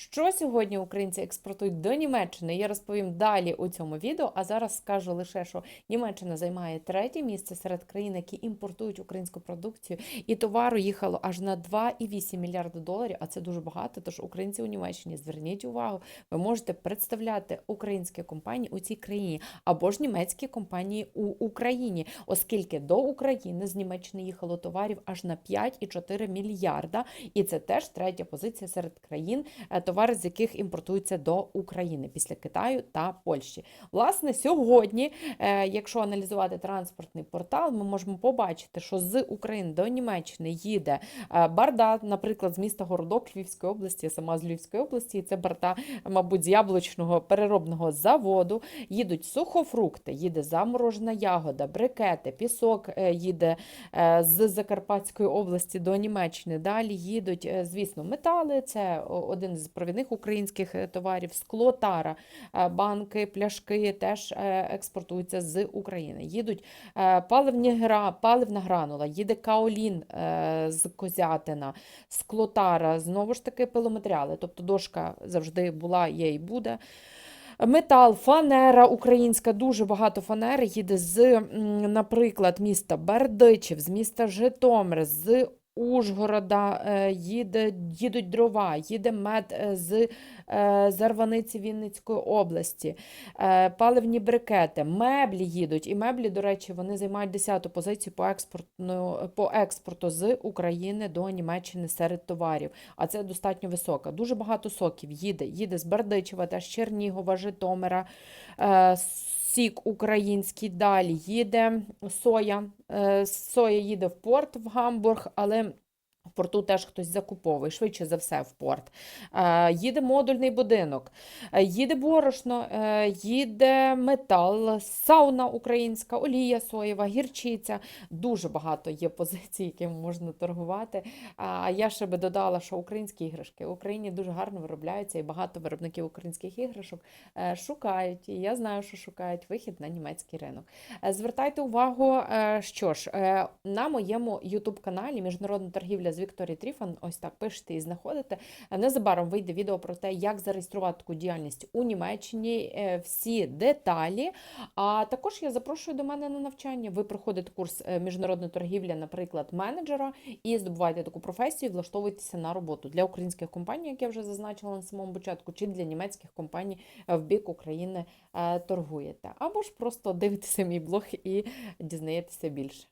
Що сьогодні українці експортують до Німеччини? Я розповім далі у цьому відео. А зараз скажу лише, що Німеччина займає третє місце серед країн, які імпортують українську продукцію, і товару їхало аж на 2,8 мільярда доларів. А це дуже багато. Тож українці у Німеччині зверніть увагу, ви можете представляти українські компанії у цій країні або ж німецькі компанії у Україні, оскільки до України з Німеччини їхало товарів аж на 5,4 мільярда, і це теж третя позиція серед країн, е, товари з яких імпортуються до України після Китаю та Польщі. Власне, сьогодні, е, якщо аналізувати транспортний портал, ми можемо побачити, що з України до Німеччини їде е, барда, наприклад, з міста Городок Львівської області, я сама з Львівської області, і це барда, мабуть, з яблучного переробного заводу. Їдуть сухофрукти, їде заморожена ягода, брикети, пісок е, їде з Закарпатської області до Німеччини. Далі їдуть, звісно, метали. Це один з провідних українських е, товарів, скло, тара, е, банки, пляшки теж е, експортуються з України. Їдуть паливні гра, паливна гранула, їде каолін з Козятина, склотара, знову ж таки пиломатеріали. Тобто дошка завжди була, є і буде. Метал, фанера українська, дуже багато фанери їде з, наприклад, міста Бердичів, з міста Житомир, з Ужгорода, е, їде, їдуть дрова, їде мед е, з е, Зарваниці Вінницької області, паливні брикети, меблі їдуть. І меблі, до речі, вони займають 10-ту позицію по експортну, по експорту з України до Німеччини серед товарів. А це достатньо висока. Дуже багато соків їде. Їде з Бердичева, теж Чернігова, Житомира. Сік український далі їде соя. Е, Соя їде в порт в Гамбург, але порту теж хтось закуповує, швидше за все в порт. Е, Їде модульний будинок, е, їде борошно, е, їде метал, сауна українська, олія соєва, гірчиця. Дуже багато є позицій, якими можна торгувати. А я ще би додала, що українські іграшки в Україні дуже гарно виробляються, і багато виробників українських іграшок шукають. І я знаю, що шукають вихід на німецький ринок. Звертайте увагу, що ж, на моєму youtube каналі Міжнародна торгівля з Вікторією Тріфан, ось так пишете і знаходите. Е, Незабаром вийде відео про те, як зареєструвати таку діяльність у Німеччині, е, всі деталі. А також я запрошую до мене на навчання. Ви проходите курс е, міжнародна торгівля, наприклад, менеджера, і здобуваєте таку професію, і влаштовуєтеся на роботу для українських компаній, як я вже зазначила на самому початку, чи для німецьких компаній в бік України торгуєте. Або ж просто дивитеся мій блог і дізнаєтеся більше.